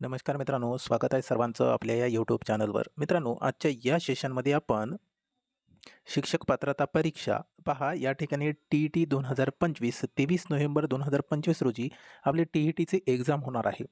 नमस्कार मित्रांनो स्वागत आहे सर्वांचं आपल्या या यूट्यूब चॅनलवर मित्रांनो आजच्या या सेशनमध्ये आपण शिक्षक पात्रता परीक्षा पहा. या ठिकाणी टी ई टी दोन हजार पंचवीस तेवीस नोव्हेंबर दोन हजार पंचवीस रोजी आपली टी ई टीची एक्झाम होणार आहे.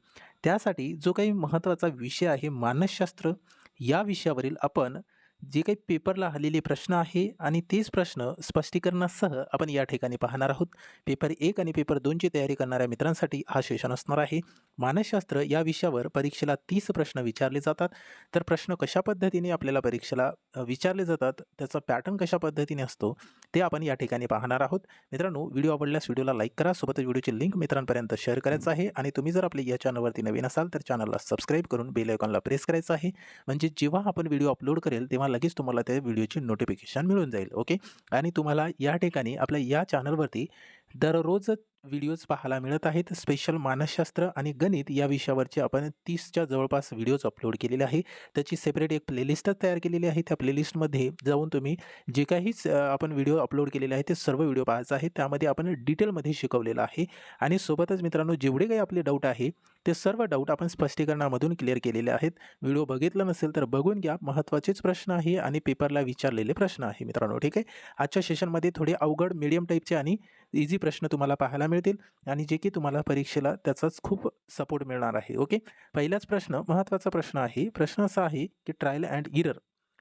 त्यासाठी जो काही महत्त्वाचा विषय आहे मानसशास्त्र या विषयावरील आपण जे काही पेपरला आलेले प्रश्न आहे आणि तेच प्रश्न स्पष्टीकरणासह आपण या ठिकाणी पाहणार आहोत. पेपर एक आणि पेपर दोनची तयारी करणाऱ्या मित्रांसाठी हा सेशन असणार आहे. मानसशास्त्र या विषयावर परीक्षेला तीस प्रश्न विचारले जातात. तर प्रश्न कशा पद्धतीने आपल्याला परीक्षेला विचारले जातात त्याचा पॅटर्न कशा पद्धतीने असतो ते आपण या ठिकाणी पाहणार आहोत. मित्रांनो व्हिडिओ आवडल्यास व्हिडिओला लाईक करा सोबतच व्हिडिओची लिंक मित्रांपर्यंत शेअर करायचं आहे. आणि तुम्ही जर आपल्या या चॅनलवरती नवीन असाल तर चॅनलला सबस्क्राईब करून बेल आयकॉनला प्रेस करायचं आहे. म्हणजे जेव्हा आपण व्हिडिओ अपलोड करेल तेव्हा लगेच तुम्हाला त्या व्हिडिओची नोटिफिकेशन मिळून जाईल ओके आणि तुम्हाला या ठिकाणी आपल्या या चॅनलवरती दररोज व्हिडिओज पाहायला मिळत आहेत. स्पेशल मानसशास्त्र आणि गणित या विषयावरचे आपण तीसच्या जवळपास व्हिडिओज अपलोड केलेले आहे. त्याची सेपरेट एक प्लेलिस्टच तयार केलेली आहे. त्या प्लेलिस्टमध्ये जाऊन तुम्ही जे काहीच आपण व्हिडिओ अपलोड केलेले आहे ते सर्व व्हिडिओ पाहायचा आहे त्यामध्ये आपण डिटेलमध्ये शिकवलेलं आहे. आणि सोबतच मित्रांनो जेवढे काही आपले डाऊट आहे ते सर्व डाऊट आपण स्पष्टीकरणामधून क्लिअर केलेले आहेत. व्हिडिओ बघितला नसेल तर बघून घ्या. महत्त्वाचेच प्रश्न आहे आणि पेपरला विचारलेले प्रश्न आहे मित्रांनो. ठीक आहे? आजच्या सेशनमध्ये थोडे अवघड मीडियम टाईपचे आणि इझी प्रश्न तुम्हाला पाहायला मिळतील आणि जे की तुम्हाला परीक्षेला त्याचाच खूप सपोर्ट मिळणार आहे. ओके पहिलाच प्रश्न महत्त्वाचा प्रश्न आहे प्रश्न असा आहे की ट्रायल अँड इरर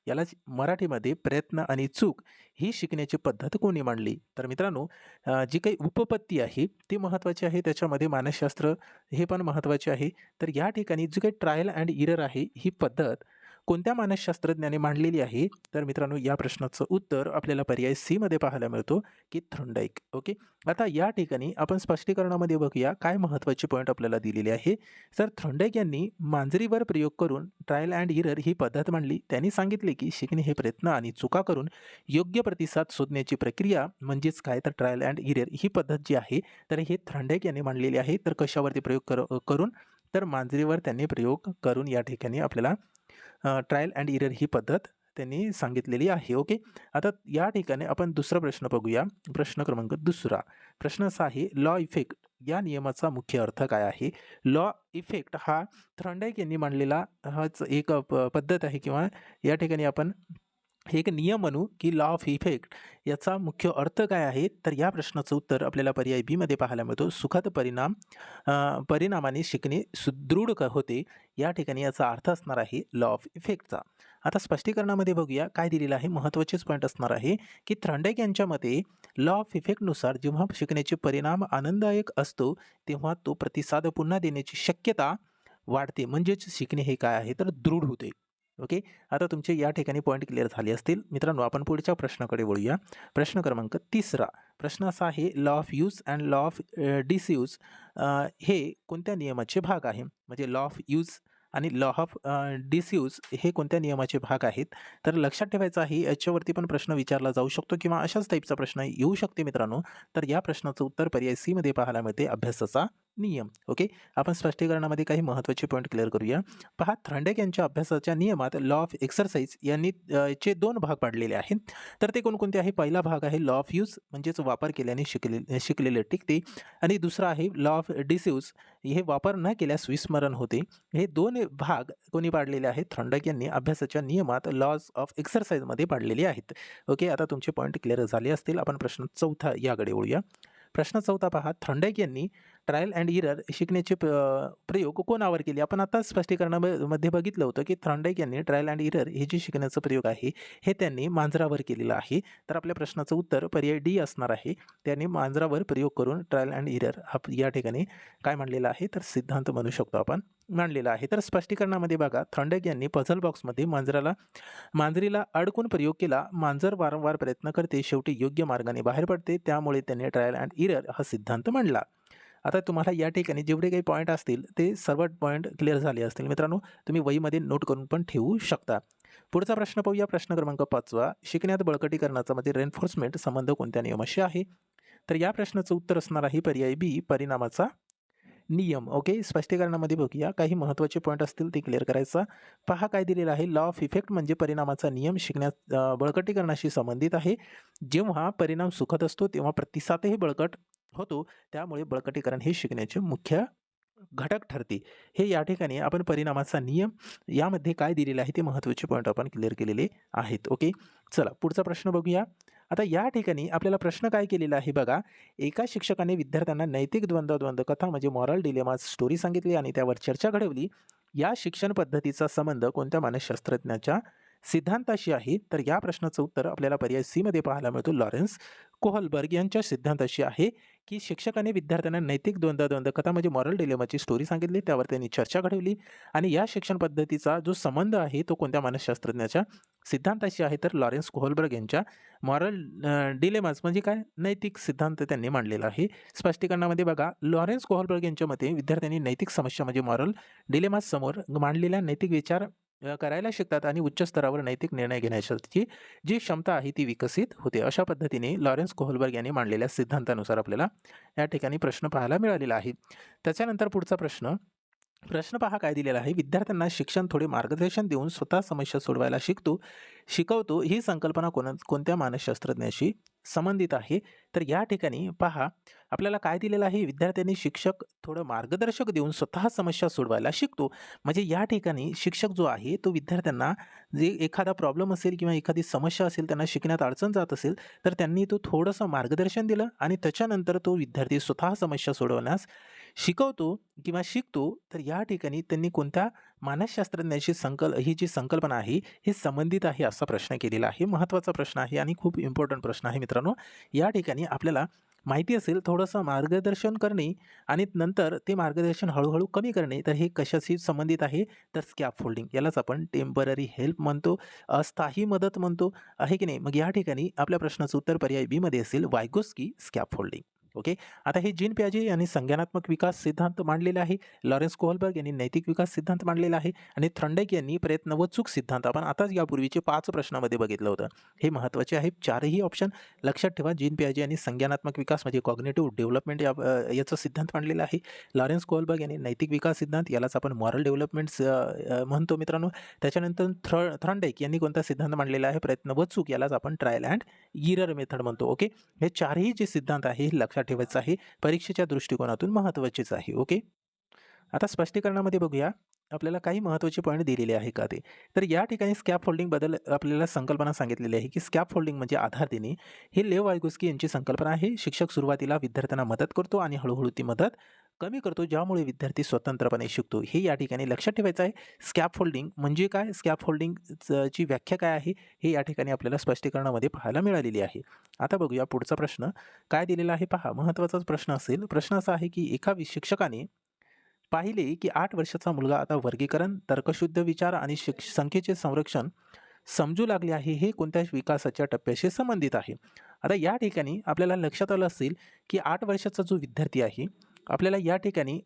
यालाच मराठीमध्ये प्रयत्न आणि चूक ही शिकण्याची पद्धत कोणी मांडली? तर मित्रांनो जी काही उपपत्ती आहे ती महत्त्वाची आहे. त्याच्यामध्ये मानसशास्त्र हे पण महत्त्वाचे आहे. तर या ठिकाणी जी काही ट्रायल अँड इरर आहे ही पद्धत कोणत्या मानसशास्त्रज्ञाने मांडलेली आहे? तर मित्रांनो या प्रश्नाचं उत्तर आपल्याला पर्याय सीमध्ये पाहायला मिळतो की थ्रोंडाईक ओके? आता या ठिकाणी आपण स्पष्टीकरणामध्ये बघूया काय महत्त्वाचे पॉईंट आपल्याला दिलेले आहे. तर थ्रुंडाईक यांनी मांजरीवर प्रयोग करून ट्रायल अँड इरर ही पद्धत मांडली. त्यांनी सांगितले की शिकणे हे प्रयत्न आणि चुका करून योग्य प्रतिसाद शोधण्याची प्रक्रिया म्हणजेच काय? तर ट्रायल अँड इरर ही पद्धत जी आहे तर हे थ्रंडेक यांनी मांडलेली आहे. तर कशावरती प्रयोग कर करून? तर मांजरीवर त्यांनी प्रयोग करून या ठिकाणी आपल्याला ट्रायल अँड इरर ही पद्धत त्यांनी सांगितलेली आहे. ओके आता या ठिकाणी आपण दुसरा प्रश्न बघूया. प्रश्न क्रमांक दुसरा. प्रश्न असा आहे लॉ इफेक्ट या नियमाचा मुख्य अर्थ काय आहे? लॉ इफेक्ट हा थ्रंडाईक यांनी मांडलेला हाच एक प- पद्धत आहे किंवा या ठिकाणी आपण एक नियम म्हणू की लॉ ऑफ इफेक्ट याचा मुख्य अर्थ काय आहे? तर या प्रश्नाचं उत्तर आपल्याला पर्याय बीमध्ये पाहायला मिळतो. सुखद परिणाम परिणामाने शिकणे सुदृढ क- होते. या ठिकाणी याचा अर्थ असणार आहे लॉ ऑफ इफेक्टचा आता स्पष्टीकरणामध्ये बघूया. काय दिलेलं आहे? महत्त्वाचेच पॉईंट असणार आहे की थ्रंडेक यांच्या मते लॉ ऑफ इफेक्टनुसार जेव्हा शिकण्याचे परिणाम आनंददायक असतो तेव्हा तो प्रतिसाद पुन्हा देण्याची शक्यता वाढते. म्हणजेच शिकणे हे काय आहे? तर दृढ होते. ओके? आता तुमचे या ठिकाणी पॉईंट क्लिअर झाले असतील. मित्रांनो आपण पुढच्या प्रश्नाकडे वळूया. प्रश्न क्रमांक तिसरा. प्रश्न असा आहे law of use and law of disuse हे कोणत्या नियमाचे भाग आहे? म्हणजे लॉ ऑफ यूज आणि लॉ ऑफ डिसयूज हे कोणत्या नियमाचे भाग आहेत? तर लक्षात ठेवायचं आहे याच्यावरती पण प्रश्न विचारला जाऊ शकतो किंवा अशाच टाईपचा प्रश्न येऊ शकते मित्रांनो. तर या प्रश्नाचं उत्तर पर्याय सीमध्ये पाहायला मिळते अभ्यासाचा. नियम. ओके? आपण स्पष्टीकरणामध्ये काही महत्त्वाचे पॉईंट क्लिअर करूया. पहा थ्रांडेक यांच्या अभ्यासाच्या नियमात लॉ ऑफ एक्सरसाइज यांनी चे दोन भाग पाडलेले आहेत. तर ते कोणकोणते आहे? पहिला भाग आहे लॉ ऑफ यूज म्हणजेच वापर केल्याने शिकले शिकलेले टिकते. आणि दुसरा आहे लॉ ऑफ डिस्यूज हे वापर न केल्यास विस्मरण होते. हे दोन भाग कोणी पाडलेले आहेत? थ्रांडेक यांनी अभ्यासाच्या नियमात लॉज ऑफ एक्सरसाइजमध्ये पाडलेले आहेत. ओके? आता तुमचे पॉईंट क्लिअर झाले असतील. आपण प्रश्न चौथा याकडे वळूया. प्रश्न चौथा पहा. थ्रंडक यांनी ट्रायल अँड इरर शिकण्याचे प्रयोग कोणावर केले? आपण आता स्पष्टीकरणामध्ये बघितलं होतं की थ्रॉन्डाईक यांनी ट्रायल अँड इरर हे जे शिकण्याचा प्रयोग आहे हे त्यांनी मांजरावर केलेलं आहे. तर आपल्या प्रश्नाचं उत्तर पर्याय डी असणार आहे. त्यांनी मांजरावर प्रयोग करून ट्रायल अँड इरर हा या ठिकाणी काय मांडलेला आहे? तर सिद्धांत म्हणू शकतो आपण. मांडलेला आहे. तर स्पष्टीकरणामध्ये बघा थंडक यांनी पझल बॉक्समध्ये मांजराला मांजरीला अडकून प्रयोग केला. मांजर वारंवार प्रयत्न करते शेवटी योग्य मार्गाने बाहेर पडते. त्यामुळे त्यांनी ट्रायल अँड इरर हा सिद्धांत मांडला. आता तुम्हाला या ठिकाणी जेवढे काही पॉईंट असतील ते सर्व पॉईंट क्लिअर झाले असतील. मित्रांनो तुम्ही वहीमध्ये नोट करून पण ठेवू शकता. पुढचा प्रश्न पाहूया. प्रश्न क्रमांक पाचवा. शिकण्यात बळकटीकरणाचा म्हणजे रेन्फोर्समेंट संबंध कोणत्या नियमाशी आहे? तर या प्रश्नाचं उत्तर असणार आहे पर्याय बी परिणामाचा नियम. ओके स्पष्टीकरणामध्ये बघूया. काही महत्त्वाचे पॉईंट असतील ते क्लिअर करायचा. पहा काय दिलेलं आहे. लॉ ऑफ इफेक्ट म्हणजे परिणामाचा नियम शिकण्यात बळकटीकरणाशी संबंधित आहे. जेव्हा परिणाम सुखद असतो तेव्हा प्रतिसादही बळकट होतो. त्यामुळे बळकटीकरण हे शिकण्याचे मुख्य घटक ठरते. हे या ठिकाणी आपण परिणामाचा नियम यामध्ये काय दिलेलं आहे ते महत्त्वाचे पॉईंट आपण क्लिअर केलेले आहेत. ओके चला पुढचा प्रश्न बघूया. आता या ठिकाणी आपल्याला प्रश्न काय केलेला आहे बघा. एका शिक्षकाने विद्यार्थ्यांना नैतिक द्वंद्व द्वंद्व कथा म्हणजे मॉरल डिलेमा स्टोरी सांगितली आणि त्यावर चर्चा घडवली. या शिक्षण पद्धतीचा संबंध कोणत्या मानसशास्त्रज्ञाच्या सिद्धांताशी आहे? तर या प्रश्नाचं उत्तर आपल्याला पर्याय सीमध्ये पाहायला मिळतो. लॉरेन्स कोहलबर्ग यांच्या सिद्धांताशी आहे. की शिक्षकाने विद्यार्थ्यांना नैतिक द्वंद्व द्वंद्व कथा म्हणजे मॉरल डिलेमाची स्टोरी सांगितली त्यावर त्यांनी चर्चा घडवली आणि या शिक्षण पद्धतीचा जो संबंध आहे तो कोणत्या मानसशास्त्रज्ञाच्या सिद्धांताशी आहे तर लॉरेन्स कोहलबर्ग यांच्या मॉरल डिलेमास म्हणजे काय? नैतिक सिद्धांत त्यांनी मांडलेला आहे. स्पष्टीकरणामध्ये बघा लॉरेन्स कोहलबर्ग यांच्या मते विद्यार्थ्यांनी नैतिक समस्या म्हणजे मॉरल डिलेमास समोर मांडलेल्या नैतिक विचार करायला शिकतात आणि उच्च स्तरावर नैतिक निर्णय घेण्याची जी क्षमता आहे ती विकसित होते. अशा पद्धतीने लॉरेन्स कोहलबर्ग यांनी मांडलेल्या सिद्धांतानुसार आपल्याला या ठिकाणी प्रश्न पाहायला मिळालेला आहे. त्याच्यानंतर पुढचा प्रश्न प्रश्न पहा काय दिलेला आहे. विद्यार्थ्यांना शिक्षण थोडे मार्गदर्शन देऊन स्वतः समस्या सोडवायला शिकतो शिकवतो ही संकल्पना कोण कोणत्या मानसशास्त्रज्ञाशी संबंधित आहे? तर या ठिकाणी पहा आपल्याला काय दिलेलं आहे? विद्यार्थ्यांनी शिक्षक थोडं मार्गदर्शक देऊन स्वतः समस्या सोडवायला शिकतो. म्हणजे या ठिकाणी शिक्षक जो आहे तो विद्यार्थ्यांना जे एखादा प्रॉब्लेम असेल किंवा एखादी समस्या असेल त्यांना शिकण्यात अडचण जात असेल तर त्यांनी तो थोडंसं मार्गदर्शन दिलं आणि त्याच्यानंतर तो विद्यार्थी स्वतः समस्या सोडवण्यास शिकवतो किंवा शिकतो तर या ठिकाणी त्यांनी कोणत्या मानसशास्त्रज्ञाची संकल ही जी संकल्पना आहे हे संबंधित आहे असा प्रश्न केलेला आहे. महत्त्वाचा प्रश्न आहे आणि खूप इम्पॉर्टंट प्रश्न आहे मित्रांनो. या ठिकाणी आपल्याला माहिती असेल थोडंसं मार्गदर्शन करणे आणि नंतर ते मार्गदर्शन हळूहळू कमी करणे तर हे कशाशी संबंधित आहे? तर स्कॅप फोल्डिंग यालाच आपण टेंपररी हेल्प म्हणतो अस्थायी मदत म्हणतो. आहे की नाही? मग या ठिकाणी आपल्या प्रश्नाचं उत्तर पर्याय बीमध्ये असेल वायगोस्की स्कॅप फोल्डिंग ओके? आता हे जीन प्याजे यांनी संज्ञानात्मक विकास सिद्धांत मांडलेला आहे. लॉरेन्स कोहलबर्ग यांनी नैतिक विकास सिद्धांत मांडलेला आहे आणि थ्रंडेक यांनी प्रयत्न व चूक सिद्धांत. आपण आताच यापूर्वीचे पाच प्रश्नामध्ये बघितलं होतं. हे महत्त्वाचे आहे चारही ऑप्शन लक्षात ठेवा जीन प्याजे यांनी संज्ञानात्मक विकास म्हणजे कॉग्नेटिव्ह डेव्हलपमेंट या याचा याचं सिद्धांत मांडलेला आहे. लॉरेन्स कोहलबर्ग यांनी नैतिक विकास सिद्धांत यालाच आपण मॉरल डेव्हलपमेंट म्हणतो मित्रांनो. त्याच्यानंतर थ्र थ्रंडेक यांनी कोणता सिद्धांत मांडलेला आहे? प्रयत्न व चूक यालाच आपण ट्रायल अँड इरर मेथड म्हणतो. ओके? हे चारही जे सिद्धांत आहे हे लक्षात ठेवायचं आहे. परीक्षेच्या दृष्टिकोनातून महत्त्वाचेच आहे ओके? आता स्पष्टीकरणामध्ये बघूया. आपल्याला काही महत्त्वाचे पॉईंट दिलेले आहे का ते? तर या ठिकाणी स्कॅप फोल्डिंगबद्दल आपल्याला संकल्पना सांगितलेली आहे की स्कॅप फोल्डिंग म्हणजे आधार देणे. हे लेव वायगुस्की यांची संकल्पना आहे. शिक्षक सुरुवातीला विद्यार्थ्यांना मदत करतो आणि हळूहळू ती मदत कमी करतो ज्यामुळे विद्यार्थी स्वतंत्रपणे शिकतो. हे या ठिकाणी लक्षात ठेवायचं आहे. स्कॅप होल्डिंग म्हणजे काय? स्कॅप होल्डिंगची व्याख्या काय आहे हे या ठिकाणी आपल्याला स्पष्टीकरणामध्ये पाहायला मिळालेली आहे. आता बघूया पुढचा प्रश्न. काय दिलेला आहे? पहा महत्त्वाचाच प्रश्न असेल. प्रश्न असा आहे की एका वि- शिक्षकाने पाहिले की आठ वर्षाचा मुलगा आता वर्गीकरण तर्कशुद्ध विचार आणि शिक्ष संख्येचे संरक्षण समजू लागले आहे हे कोणत्या विकासाच्या टप्प्याशी संबंधित आहे? आता या ठिकाणी आपल्याला लक्षात आलं असेल की आठ वर्षाचा जो विद्यार्थी आहे आपल्याला या ठिकाणी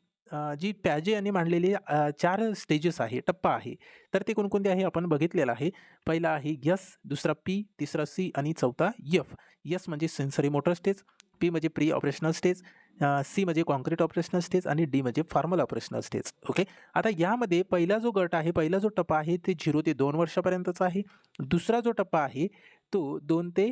जी पॅजे यांनी मांडलेली चार स्टेजेस आहे टप्पा आहे. तर ते कोणकोणते आहे? आपण बघितलेलं आहे. पहिला आहे यस दुसरा पी तिसरा सी आणि चौथा यफ यस म्हणजे सेन्सरी मोटर स्टेज पी म्हणजे प्री ऑपरेशनल स्टेज सी म्हणजे कॉन्क्रीट ऑपरेशनल स्टेज आणि डी म्हणजे फॉर्मल ऑपरेशनल स्टेज ओके आता यामध्ये पहिला जो गट आहे पहिला जो टप्पा आहे ते झिरो ते दोन वर्षापर्यंतचा आहे. दुसरा जो टप्पा आहे तो दोन ते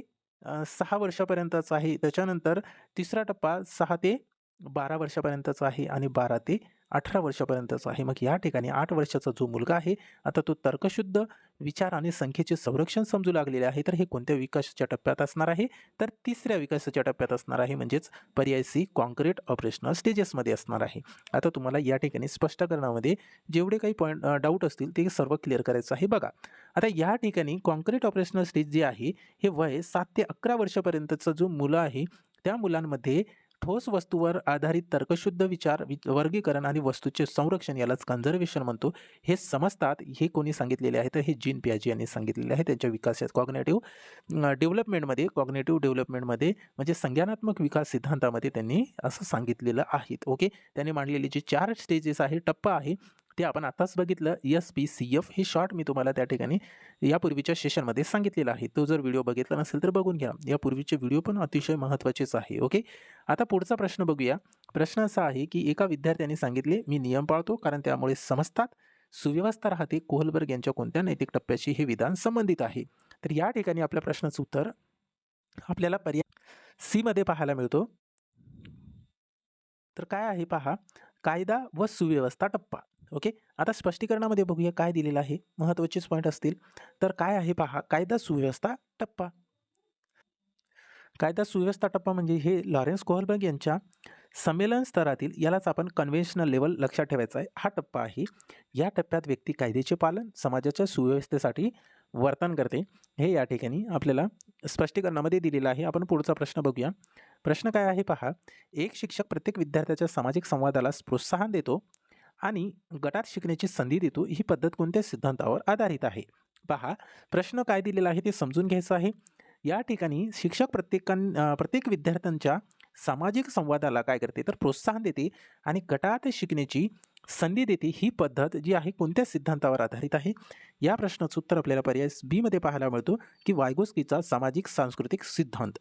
सहा वर्षापर्यंतचा आहे. त्याच्यानंतर तिसरा टप्पा सहा ते बारा वर्षापर्यंतचा आहे आणि बारा ते अठरा वर्षापर्यंतचा आहे. मग या ठिकाणी आठ वर्षाचा जो मुलगा आहे आता तो तर्कशुद्ध विचार आणि संख्येचे संरक्षण समजू लागलेले आहे. तर हे कोणत्या विकासाच्या टप्प्यात असणार आहे? तर तिसऱ्या विकासाच्या टप्प्यात असणार आहे म्हणजेच पर्याय सी कॉन्क्रीट ऑपरेशनल स्टेजेसमध्ये असणार आहे. आता तुम्हाला या ठिकाणी स्पष्टीकरणामध्ये जेवढे काही पॉईंट डाऊट असतील ते सर्व क्लिअर करायचं आहे बघा. आता या ठिकाणी कॉन्क्रीट ऑपरेशनल स्टेज जे आहे हे वय सात ते अकरा वर्षापर्यंतचा जो मुलं आहे त्या मुलांमध्ये ठोस वस्तूवर आधारित तर्कशुद्ध विचार वि वर्गीकरण आणि वस्तूचे संरक्षण यालाच कन्झर्वेशन म्हणतो. हे समजतात हे कोणी सांगितलेले आहे तर हे जीन पियाजी यांनी सांगितलेले आहे. त्यांच्या विकासात कॉग्नेटिव्ह डेव्हलपमेंटमध्ये कॉग्नेटिव्ह डेव्हलपमेंटमध्ये म्हणजे संज्ञानात्मक विकास सिद्धांतामध्ये त्यांनी असं सांगितलेलं आहे ओके त्यांनी मांडलेले जे चार स्टेजेस आहे टप्पा आहे ते आपण आताच बघितलं एस पी सी एफ हे शॉर्ट मी तुम्हाला त्या ठिकाणी यापूर्वीच्या सेशनमध्ये सांगितलेला आहे. तो जर व्हिडिओ बघितला नसेल तर बघून घ्या. यापूर्वीचे व्हिडिओ पण अतिशय महत्त्वाचेच आहे ओके आता पुढचा प्रश्न बघूया. प्रश्न असा आहे की एका विद्यार्थ्याने सांगितले मी नियम पाळतो कारण त्यामुळे समजतात. सुव्यवस्था राहते कोहलबर्ग यांच्या कोणत्या नैतिक टप्प्याशी हे विधान संबंधित आहे? तर या ठिकाणी आपल्या प्रश्नाचं उत्तर आपल्याला पर्याय सीमध्ये पाहायला मिळतो. तर काय आहे पहा? कायदा व सुव्यवस्था टप्पा. ओके? आता स्पष्टीकरणामध्ये बघूया काय दिलेलं आहे. महत्त्वाचेच पॉईंट असतील. तर काय आहे पहा कायदा सुव्यवस्था टप्पा. कायदा सुव्यवस्था टप्पा म्हणजे हे लॉरेन्स कोहलबर्ग यांच्या संमेलन स्तरातील यालाच आपण कन्व्हेन्शनल लेवल लक्षात ठेवायचा आहे. हा टप्पा आहे. या टप्प्यात व्यक्ती कायद्याचे पालन समाजाच्या सुव्यवस्थेसाठी वर्तन करते. हे या ठिकाणी आपल्याला स्पष्टीकरणामध्ये दिलेलं आहे. आपण पुढचा प्रश्न बघूया. प्रश्न काय आहे पहा एक शिक्षक प्रत्येक विद्यार्थ्याच्या सामाजिक संवादाला प्रोत्साहन देतो. आणि गटात शिकण्याची संधी देतो ही पद्धत कोणत्या सिद्धांतावर आधारित आहे? पहा प्रश्न काय दिलेला आहे ते समजून घ्यायचं आहे. या ठिकाणी शिक्षक प्रत्येकां प्रत्येक विद्यार्थ्यांच्या सामाजिक संवादाला काय करते तर प्रोत्साहन देते आणि गटात शिकण्याची संधी देते ही पद्धत जी आहे कोणत्या सिद्धांतावर आधारित आहे? या प्रश्नाचं उत्तर आपल्याला पर्याय बीमध्ये पाहायला मिळतो की वायगोस्कीचा सामाजिक सांस्कृतिक सिद्धांत.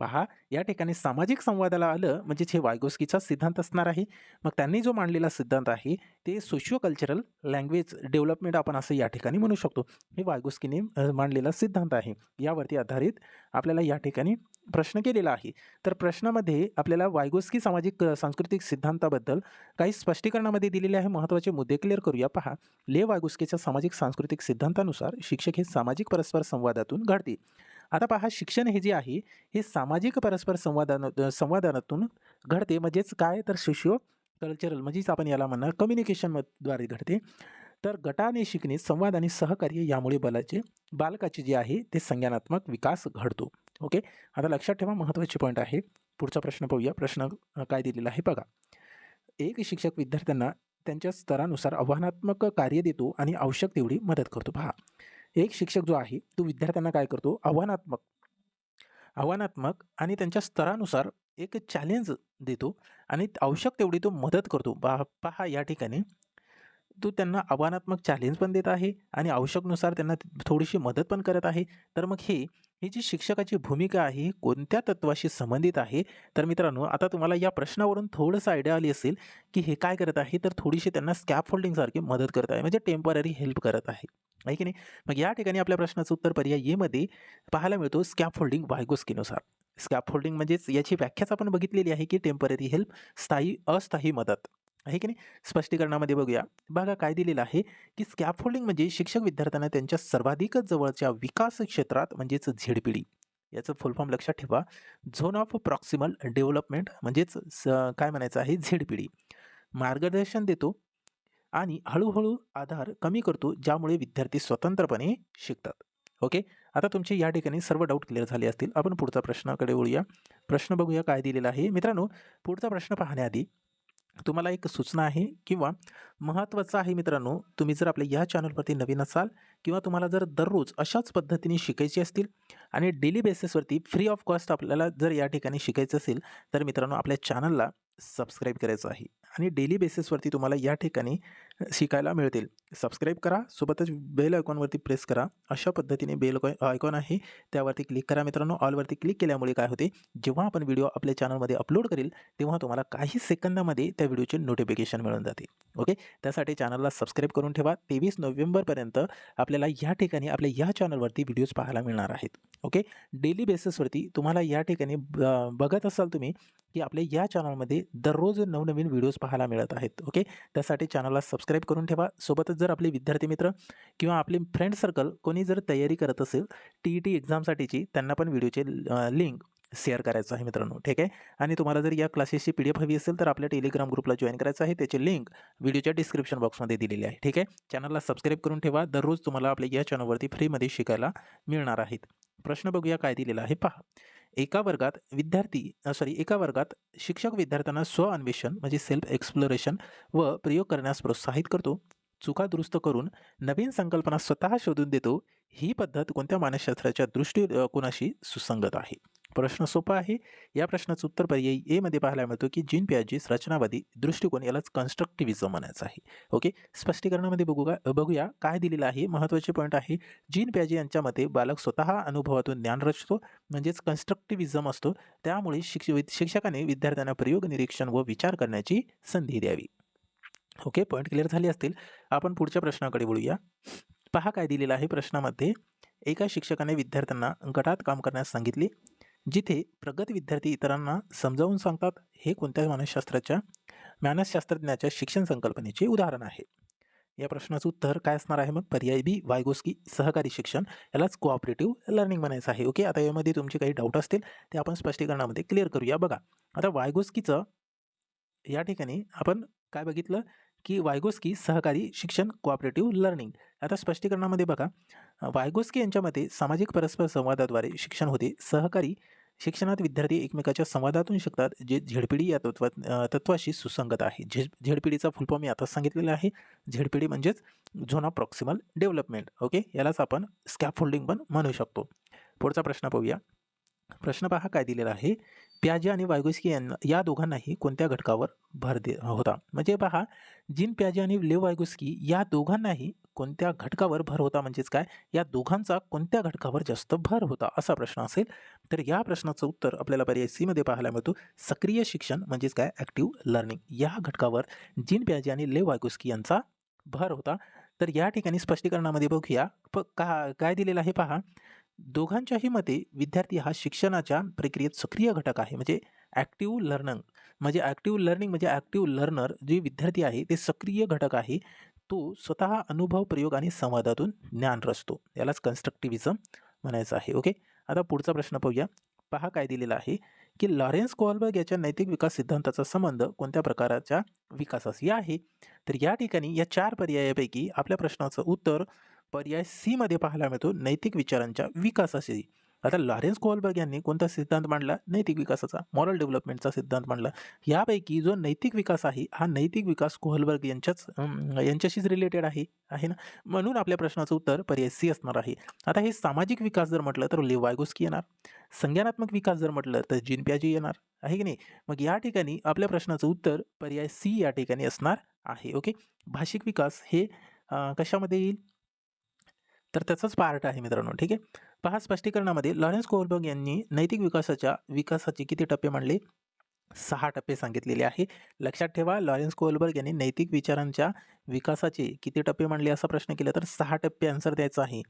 पहा या ठिकाणी सामाजिक संवादाला आलं म्हणजेच हे वायगोस्कीचा सिद्धांत असणार आहे मग त्यांनी जो मांडलेला सिद्धांत आहे ते सोशिओ कल्चरल लँग्वेज डेव्हलपमेंट आपण असं या ठिकाणी म्हणू शकतो. हे वायगोस्कीने मांडलेला सिद्धांत आहे. यावरती आधारित आपल्याला या ठिकाणी प्रश्न केलेला आहे. तर प्रश्नामध्ये आपल्याला वायगोस्की सामाजिक सांस्कृतिक सिद्धांताबद्दल काही स्पष्टीकरणामध्ये दिलेले आहे. महत्त्वाचे मुद्दे क्लिअर करूया. पहा ले वायगोस्कीच्या सामाजिक सांस्कृतिक सिद्धांतानुसार शिक्षक हे सामाजिक परस्पर संवादातून घडते आता पहा शिक्षण हे जे आहे हे सामाजिक परस्पर संवादान संवादानातून घडते. म्हणजेच काय? तर सोशिओ कल्चरल म्हणजेच आपण याला म्हणणार कम्युनिकेशनद्वारे घडते. तर गटाने शिकणे संवाद आणि सहकार्य यामुळे बलाचे बालकाचे जे आहे ते संज्ञानात्मक विकास घडतो. ओके? आता लक्षात ठेवा महत्त्वाचे पॉईंट आहे. पुढचा प्रश्न पाहूया. प्रश्न काय दिलेला आहे? बघा. एक शिक्षक विद्यार्थ्यांना त्यांच्या स्तरानुसार आव्हानात्मक कार्य देतो आणि आवश्यक तेवढी मदत करतो. पहा. एक शिक्षक जो आहे तो विद्यार्थ्यांना काय करतो? आव्हानात्मक. आव्हानात्मक आणि त्यांच्या स्तरानुसार एक चॅलेंज देतो आणि आवश्यक तेवढी तो मदत करतो. बा पहा या ठिकाणी. तो त्यांना आव्हानात्मक चॅलेंज पण देत आहे आणि आवश्यकनुसार त्यांना थोडीशी मदत पण करत आहे. तर मग हे ही जी शिक्षकाची भूमिका आहे कोणत्या तत्वाशी संबंधित आहे? तर मित्रांनो आता तुम्हाला या प्रश्नावरून थोडंसं आयडिया आली असेल की हे काय करत आहे तर थोडीशी त्यांना स्कॅप फोल्डिंगसारखी मदत करत आहे. म्हणजे टेंपररी हेल्प करत आहे. आहे की नाही? मग या ठिकाणी आपल्या प्रश्नाचं उत्तर पर्याय येमध्ये पाहायला मिळतो स्कॅप फोल्डिंग वायगोस्कीनुसार स्कॅप फोल्डिंग म्हणजेच याची व्याख्याच आपण बघितलेली आहे की टेंपररी हेल्प स्थायी अस्थायी मदत. आहे की नाही? स्पष्टीकरणामध्ये बघूया. बघा काय दिलेलं आहे की स्कॅफोल्डिंग म्हणजे शिक्षक विद्यार्थ्यांना त्यांच्या सर्वाधिक जवळच्या विकास क्षेत्रात म्हणजेच झेडपिडी याचं फुलफॉर्म लक्षात ठेवा. झोन ऑफ प्रॉक्सिमल डेव्हलपमेंट म्हणजेच काय म्हणायचं आहे? झेडपिडी मार्गदर्शन देतो आणि हळूहळू आधार कमी करतो ज्यामुळे विद्यार्थी स्वतंत्रपणे शिकतात. ओके? आता तुमचे या ठिकाणी सर्व डाऊट क्लिअर झाले असतील. आपण पुढचा प्रश्नाकडे वळूया. प्रश्न बघूया काय दिलेला आहे. मित्रांनो पुढचा प्रश्न पाहण्याआधी तुम्हाला एक सूचना आहे किंवा महत्त्वाचं आहे मित्रांनो तुम्ही जर आपल्या या चॅनलवरती नवीन असाल किंवा तुम्हाला जर दररोज अशाच पद्धतीने शिकायची असतील आणि डेली बेसिसवरती फ्री ऑफ कॉस्ट आपल्याला जर या ठिकाणी शिकायचं असेल तर मित्रांनो आपल्या चॅनलला सबस्क्राईब करायचं आहे आणि डेली बेसिसवरती तुम्हाला या ठिकाणी शिकायला मिळतील. सबस्क्राईब करा सोबतच बेल आयकॉनवरती प्रेस करा. अशा पद्धतीने बेल आयकॉन आहे त्यावरती क्लिक करा मित्रांनो. ऑलवरती क्लिक केल्यामुळे काय होते जेव्हा आपण व्हिडिओ आपल्या चॅनलमध्ये अपलोड करेल तेव्हा तुम्हाला काही सेकंदामध्ये त्या व्हिडिओचे नोटिफिकेशन मिळून जाते. ओके? त्यासाठी चॅनलला सबस्क्राईब करून ठेवा. तेवीस नोव्हेंबरपर्यंत आपल्याला या ठिकाणी आपल्या या चॅनलवरती व्हिडिओज पाहायला मिळणार आहेत. ओके? डेली बेसिसवरती तुम्हाला या ठिकाणी बघत असाल तुम्ही की आपल्या या चॅनलमध्ये दररोज नवनवीन व्हिडिओज पाहायला मिळत आहेत ओके? त्यासाठी चॅनलला सबस्क्राईब करून ठेवा. सोबतच जर आपले विद्यार्थी मित्र किंवा आपले फ्रेंड सर्कल कोणी जर तयारी करत असेल टी ई टी एक्झामसाठीची त्यांना पण व्हिडिओचे लिंक शेअर करायचं आहे मित्रांनो ठीक आहे? आणि तुम्हाला जर या क्लासेसची पी डी एफ हवी असेल तर आपल्या टेलिग्राम ग्रुपला जॉईन करायचं आहे. त्याची लिंक व्हिडिओच्या डिस्क्रिप्शन बॉक्समध्ये दिलेली आहे ठीक आहे? चॅनलला सबस्क्राईब करून ठेवा. दररोज तुम्हाला आपल्या या चॅनलवरती फ्रीमध्ये शिकायला मिळणार आहेत. प्रश्न बघूया काय दिलेला आहे पहा. एका वर्गात विद्यार्थी सॉरी एका वर्गात शिक्षक विद्यार्थ्यांना स्व अन्वेषण म्हणजे सेल्फ एक्सप्लोरेशन व प्रयोग करण्यास प्रोत्साहित करतो. चुका दुरुस्त करून नवीन संकल्पना स्वतः शोधून देतो. ही पद्धत कोणत्या मानसशास्त्राच्या दृष्टिकोनाशी सुसंगत आहे? प्रश्न सोपा आहे. या प्रश्नाचं उत्तर पर्यायी एमध्ये पाहायला मिळतो की जीन पियाजीस रचनावादी दृष्टिकोन यालाच कन्स्ट्रक्टिव्हिजम म्हणायचं आहे. ओके स्पष्टीकरणामध्ये बघू का? बघूया काय दिलेलं आहे. महत्त्वाचे पॉईंट आहे. जीन पियाजी यांच्या मते बालक स्वतः अनुभवातून ज्ञान रचतो म्हणजेच कन्स्ट्रक्टिव्हिजम असतो. त्यामुळे शिक्ष शिक्षकाने विद्यार्थ्यांना प्रयोग निरीक्षण व विचार करण्याची संधी द्यावी. ओके पॉईंट क्लिअर झाले असतील? आपण पुढच्या प्रश्नाकडे बोलूया पहा काय दिलेलं आहे प्रश्नामध्ये. एका शिक्षकाने विद्यार्थ्यांना गटात काम करण्यास सांगितले. जिथे प्रगत विद्यार्थी इतरांना समजावून सांगतात हे कोणत्या मानसशास्त्राच्या मानसशास्त्रज्ञाच्या शिक्षण संकल्पनेचे उदाहरण आहे? या प्रश्नाचं उत्तर काय असणार आहे मग? पर्याय बी वायगोस्की सहकारी शिक्षण यालाच कोऑपरेटिव्ह लर्निंग म्हणायचं आहे. ओके? आता यामध्ये तुमचे काही डाऊट असतील ते आपण स्पष्टीकरणामध्ये क्लिअर करूया. बघा आता वायगोस्कीचं या ठिकाणी आपण काय बघितलं? की वायगोस्की सहकारी शिक्षण कोऑपरेटिव्ह लर्निंग आता स्पष्टीकरणामध्ये बघा वायगोस्की यांच्या मते सामाजिक परस्पर संवादाद्वारे शिक्षण होते. सहकारी शिक्षणात विद्यार्थी एकमेकाच्या संवादातून शिकतात जे झेडपिडी या तत्वा तत्वाशी सुसंगत आहे. झे झेडपिडीचा फुलफॉर्म मी आताच सांगितलेला आहे. झेडपिडी म्हणजेच zone of proximal development. Okay? यालाच आपण स्कॅफोल्डिंग पण म्हणू शकतो. पुढचा प्रश्न पाहूया. प्रश्न पहा काय दिलेला आहे? प्याजे आणि वायगोस्की यांना या दोघांनाही कोणत्या घटकावर भर दे होता? म्हणजे पहा जिन प्याजे आणि लेव वायगोस्की या दोघांनाही कोणत्या घटकावर भर होता? म्हणजेच काय? या दोघांचा कोणत्या घटकावर जास्त भर होता? असा प्रश्न असेल. तर या प्रश्नाचं उत्तर आपल्याला पर्याय सीमध्ये पाहायला मिळतो. सक्रिय शिक्षण म्हणजेच काय? ॲक्टिव्ह लर्निंग या घटकावर जिन प्याजे आणि लेव वायगोस्की यांचा भर होता. तर या ठिकाणी स्पष्टीकरणामध्ये बघूया. प का काय दिलेलं आहे पहा? दोघांच्याही मते विद्यार्थी हा शिक्षणाच्या प्रक्रियेत सक्रिय घटक आहे. म्हणजे ॲक्टिव्ह लर्निंग म्हणजे ॲक्टिव्ह लर्निंग म्हणजे ॲक्टिव्ह लर्नर जे विद्यार्थी आहे ते सक्रिय घटक आहे. तो स्वतः अनुभव प्रयोग आणि संवादातून ज्ञान रचतो. यालाच कन्स्ट्रक्टिव्हिझम म्हणायचं आहे. ओके आता पुढचा प्रश्न पाहूया. पहा काय दिलेला आहे की लॉरेन्स कोहलबर्ग याच्या नैतिक विकास सिद्धांताचा संबंध कोणत्या प्रकारच्या विकासाशी आहे? तर या ठिकाणी या चार पर्यायापैकी आपल्या प्रश्नाचं उत्तर पर्याय सीमध्ये पाहायला मिळतो नैतिक विचारांच्या विकासाशी. आता लॉरेन्स कोहलबर्ग यांनी कोणता सिद्धांत मांडला? नैतिक विकासाचा मॉरल डेव्हलपमेंटचा सिद्धांत मांडला. यापैकी जो नैतिक विकास आहे हा नैतिक विकास कोहलबर्ग यांच्याच यांच्याशीच रिलेटेड आहे आहे ना? म्हणून आपल्या प्रश्नाचं उत्तर पर्याय सी असणार आहे. आता हे सामाजिक विकास जर म्हटलं तर लेवायगोस्की येणार. संज्ञानात्मक विकास जर म्हटलं तर जिनप्याजी येणार. आहे की नाही? मग या ठिकाणी आपल्या प्रश्नाचं उत्तर पर्याय सी या ठिकाणी असणार आहे ओके भाषिक विकास हे कशामध्ये येईल? तर त्याचाच पार्ट आहे मित्रांनो ठीक आहे? पहा स्पष्टीकरणामध्ये लॉरेन्स कोहलबर्ग यांनी नैतिक विकासाच्या विकासाचे किती टप्पे मांडले? सहा टप्पे सांगितलेले आहे. लक्षात ठेवा लॉरेन्स कोहलबर्ग यांनी नैतिक विचारांच्या विकासाचे किती टप्पे मांडले असा प्रश्न केला तर सहा टप्पे आन्सर द्यायचा आहे.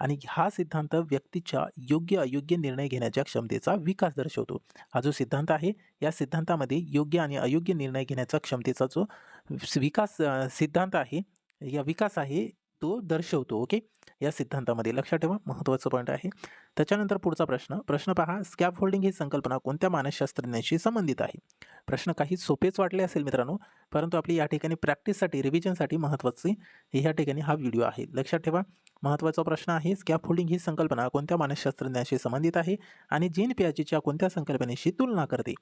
आणि हा सिद्धांत व्यक्तीच्या योग्य अयोग्य निर्णय घेण्याच्या क्षमतेचा विकास दर्शवतो. हा जो सिद्धांत आहे या सिद्धांतामध्ये योग्य आणि अयोग्य निर्णय घेण्याचा क्षमतेचा जो विकास सिद्धांत आहे या विकास आहे तो दर्शवतो ओके? या सिद्धांतामध्ये लक्षात ठेवा. महत्त्वाचं पॉईंट आहे. त्याच्यानंतर पुढचा प्रश्न. प्रश्न पहा स्कॅप होल्डिंग ही संकल्पना कोणत्या मानसशास्त्रज्ञांशी संबंधित आहे? प्रश्न काही सोपेच वाटले असेल मित्रांनो परंतु आपली या ठिकाणी प्रॅक्टिससाठी रिव्हिजनसाठी महत्त्वाची या ठिकाणी हा व्हिडिओ आहे. लक्षात ठेवा. महत्त्वाचा प्रश्न आहे स्कॅप होल्डिंग ही संकल्पना कोणत्या मानसशास्त्रज्ञांशी संबंधित आहे आणि जीन पियाचीच्या कोणत्या संकल्पनेशी तुलना करते?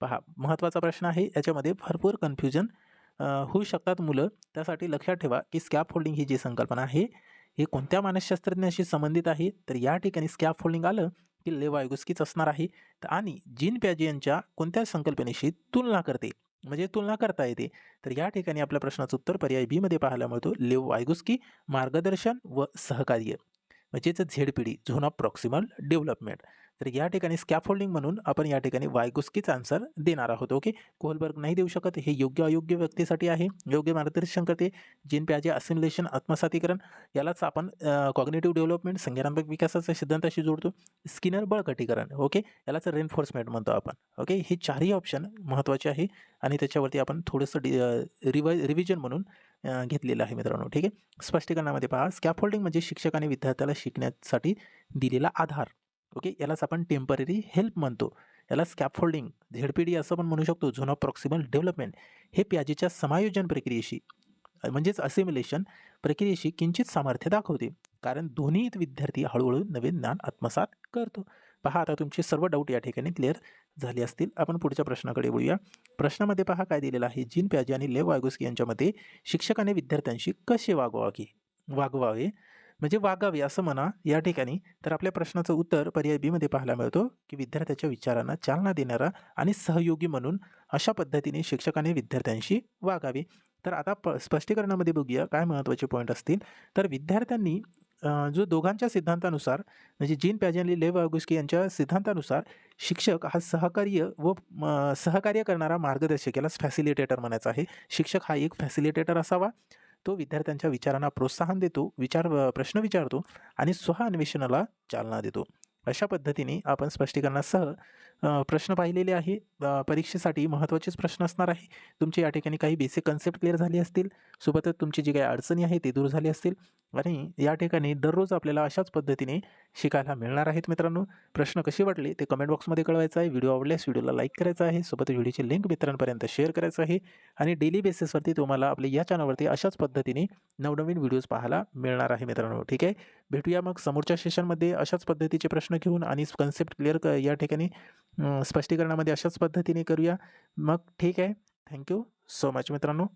पहा महत्त्वाचा प्रश्न आहे याच्यामध्ये भरपूर कन्फ्युजन होऊ शकतात मुलं. त्यासाठी लक्षात ठेवा की स्कॅप होल्डिंग ही जी संकल्पना आहे हे कोणत्या मानसशास्त्रज्ञाशी संबंधित आहे? तर या ठिकाणी स्कॅप होल्डिंग आलं की लेवायगुस्कीच असणार आहे. तर आणि जीन प्याजियनच्या यांच्या कोणत्या संकल्पनेशी तुलना करते? म्हणजे तुलना करता येते. तर या ठिकाणी आपल्या प्रश्नाचं उत्तर पर्याय बी मध्ये पाहायला मिळतो. लेव वायगुस्की मार्गदर्शन व सहकार्य. म्हणजेच झेड पिढी झोन ऑफ प्रॉक्सिमल डेव्हलपमेंट. तर या ठिकाणी स्कॅफोल्डिंग म्हणून आपण या ठिकाणी वायगुस्कीच आन्सर देणार आहोत. ओके कोहलबर्ग नाही देऊ शकत. हे योग्य अयोग्य व्यक्तीसाठी आहे. योग्य मार्गदर्शन करते. जीन प्याजे असिम्युलेशन आत्मसातीकरण यालाच आपण कॉग्नेटिव्ह डेव्हलपमेंट संज्ञानात्मक विकासाच्या सिद्धांताशी जोडतो. स्किनर बळकटीकरण ओके यालाच रेनफोर्समेंट म्हणतो आपण. ओके हे चारही ऑप्शन महत्त्वाचे आहे. आणि त्याच्यावरती आपण थोडंसं डि रिवाय रिव्हिजन म्हणून घेतलेलं आहे मित्रांनो. ठीक आहे? स्पष्टीकरणामध्ये पहा. स्कॅफोल्डिंग म्हणजे शिक्षकाने विद्यार्थ्याला शिकण्यासाठी दिलेला आधार. ओके? यालाच आपण टेंपररी हेल्प म्हणतो. याला स्कॅफोल्डिंग झेडपीडी असं पण म्हणू शकतो झोन ऑफ प्रॉक्सिमल डेव्हलपमेंट. हे प्याजेच्या समायोजन प्रक्रियेशी म्हणजेच असिम्युलेशन प्रक्रियेशी किंचित सामर्थ्य दाखवते. कारण दोन्ही विद्यार्थी हळूहळू नवीन ज्ञान आत्मसात करतो. पहा आता तुमचे सर्व डाऊट या ठिकाणी क्लिअर झाले असतील. आपण पुढच्या प्रश्नाकडे बोलूया प्रश्नामध्ये पहा काय दिलेलं आहे. जीन प्याजे आणि लेव वायगोस्की यांच्यामध्ये शिक्षकाने विद्यार्थ्यांशी कसे वागवावे? वागवावे? म्हणजे वागावे असं म्हणा या ठिकाणी. तर आपल्या प्रश्नाचं उत्तर पर्याय बीमध्ये पाहायला मिळतो की विद्यार्थ्याच्या विचारांना चालना देणारा आणि सहयोगी म्हणून अशा पद्धतीने शिक्षकाने विद्यार्थ्यांशी वागावे. तर आता प स्पष्टीकरणामध्ये बघूया काय महत्त्वाचे पॉईंट असतील. तर विद्यार्थ्यांनी जो दोघांच्या सिद्धांतानुसार म्हणजे जीन प्याजे आणि लेव अगुस्की यांच्या सिद्धांतानुसार शिक्षक हा सहकार्य व सहकार्य करणारा मार्गदर्शक यालाच फॅसिलिटेटर म्हणायचा आहे. शिक्षक हा एक फॅसिलिटेटर असावा. तो विद्यार्थ्यांच्या विचारांना प्रोत्साहन देतो विचार प्रश्न विचारतो आणि स्वअन्वेषणाला चालना देतो. अशा पद्धतीने आपण स्पष्टीकरणासह प्रश्न पाहिलेले आहे. परीक्षेसाठी महत्त्वाचेच प्रश्न असणार आहे. तुमचे या ठिकाणी काही बेसिक कन्सेप्ट क्लिअर झाली असतील. सोबतच तुमची जी काही अडचणी आहे ती दूर झाली असतील. आणि या ठिकाणी दररोज आपल्याला अशाच पद्धतीने शिकायला मिळणार आहेत मित्रांनो. प्रश्न कसे वाटले ते कमेंट बॉक्समध्ये कळवायचं आहे. व्हिडिओ आवडल्यास व्हिडिओला लाईक करायचा आहे. सोबत व्हिडिओची लिंक मित्रांपर्यंत शेअर करायचं आहे. आणि डेली बेसिसवरती तुम्हाला आपल्या या चॅनलवरती अशाच पद्धतीने नवनवीन व्हिडिओज पाहायला मिळणार आहे मित्रांनो. ठीक आहे? भेटूया मग समोरच्या सेशनमध्ये अशाच पद्धतीचे प्रश्न घेऊन आणि कन्सेप्ट क्लिअर क या ठिकाणी स्पष्टीकरणामध्ये अशाच पद्धतीने करूया. मग ठीक आहे. थँक्यू सो मच मित्रांनो.